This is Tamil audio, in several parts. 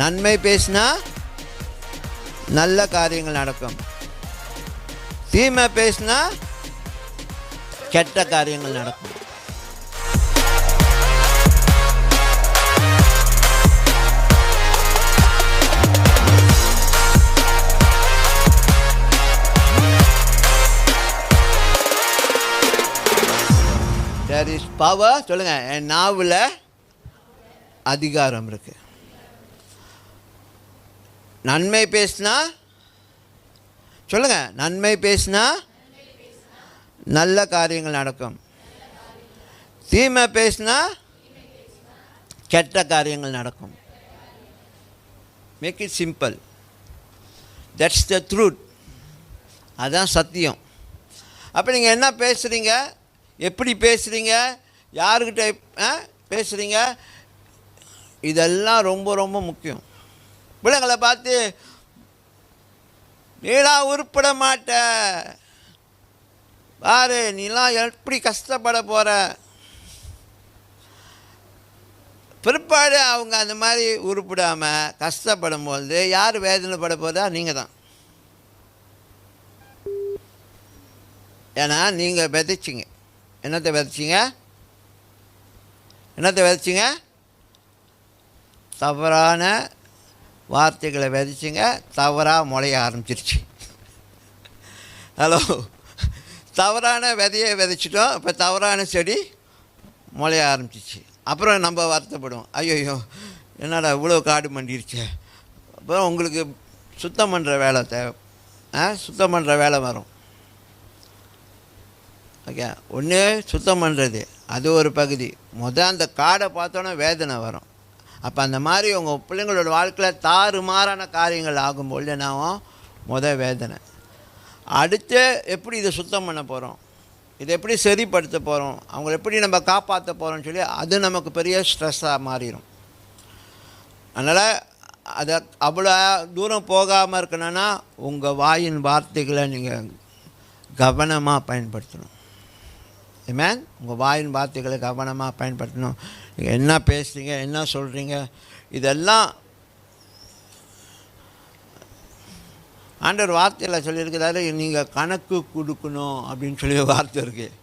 நன்மை பேசினா நல்ல காரியங்கள் நடக்கும். தீமை பேசினா கெட்ட காரியங்கள் நடக்கும். தேர் இஸ் பவர் சொல்லுங்க என் நாவில் அதிகாரம் இருக்குது நன்மை பேசுனா? சொல்லுங்க நன்மை பேசுனா? நல்ல காரியங்கள் நடக்கும். தீமை பேசுனா? கெட்ட காரியங்கள் நடக்கும். Make it simple that's the truth அதுதான் சத்தியம். அப்போ நீங்கள் என்ன பேசுகிறீங்க எப்படி பேசுகிறீங்க யாருக்கிட்ட ஆ, பேசுகிறீங்க இதெல்லாம் ரொம்ப ரொம்ப முக்கியம். பிள்ளைங்களை பார்த்து நீலாம் உருப்பட மாட்ட. பாரு நீலாம் எப்படி கஷ்டப்பட போகிற பிற்பாடு அவங்க அந்த மாதிரி உருப்பிடாமல் கஷ்டப்படும் போது யார் வேதனைப்பட போகிறா நீங்கள் தான். ஏன்னா நீங்கள் விதைச்சிங்க. என்னத்தை விதைச்சிங்க? என்னத்தை விதைச்சிங்க? தவறான வார்த்தைகளை விதைச்சிங்க தவறாக முளைய ஆரம்பிச்சிருச்சு. ஹலோ தவறான விதையை விதைச்சிட்டோம் இப்போ தவறான செடி முளைய ஆரம்பிச்சிச்சு அப்புறம் நம்ம வருத்தப்படுவோம் ஐயோ என்னடா இவ்வளோ காடு மண்டிருச்சே? அப்புறம் உங்களுக்கு சுத்தம் பண்ணுற வேலை தேவை. ஆ சுத்தம் பண்ணுற வேலை வரும். ஓகே ஒன்று சுத்தம் பண்ணுறது அது ஒரு பகுதி. முத அந்த காடை பார்த்தோன்னே வேதனை வரும். அப்போ அந்த மாதிரி உங்கள் பிள்ளைங்களோட வாழ்க்கையில் தாறுமாறான காரியங்கள் ஆகும்போது என்னாகும் முத வேதனை. அடுத்து எப்படி இதை சுத்தம் பண்ண போகிறோம் இதை எப்படி சரிப்படுத்த போகிறோம் அவங்கள எப்படி நம்ம காப்பாற்ற போகிறோம்னு சொல்லி அது நமக்கு பெரிய ஸ்ட்ரெஸ்ஸாக மாறிடும் அதனால் அதை அவ்வளோ தூரம் போகாமல் இருக்கணும்னா உங்கள் வாயின் வார்த்தைகளை நீங்கள் கவனமாக பயன்படுத்தணும். ஏமேன் உங்கள் வாயின் வார்த்தைகளை கவனமாக பயன்படுத்தணும். நீங்கள் என்ன பேசுகிறீங்க என்ன சொல்கிறீங்க இதெல்லாம் ஆண்டவர் வார்த்தையில் சொல்லியிருக்கிறாரு நீங்கள் கணக்கு கொடுக்கணும் அப்படின்னு சொல்லி வார்த்தை இருக்குது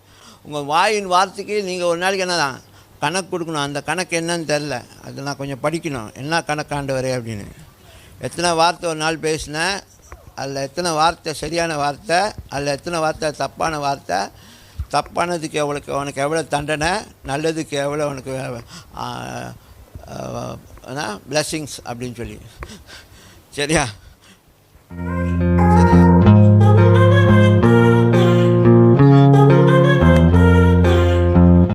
உங்கள் வாயின் வார்த்தைக்கு நீங்கள் ஒரு நாளைக்கு என்ன தான் கணக்கு கொடுக்கணும். அந்த கணக்கு என்னன்னு தெரில அது நான் கொஞ்சம் படிக்கணும். என்ன கணக்காண்டவர் அப்படின்னு. எத்தனை வார்த்தை ஒரு நாள் பேசினேன் அதில் எத்தனை வார்த்தை சரியான வார்த்தை அதில் எத்தனை வார்த்தை தப்பான வார்த்தை தப்பானதுக்கு எவ்வளோக்கு அவனுக்கு எவ்வளோ தண்டனை நல்லதுக்கு எவ்வளோ அவனுக்கு பிளஸ்ஸிங்ஸ் அப்படின்னு சொல்லி சரியா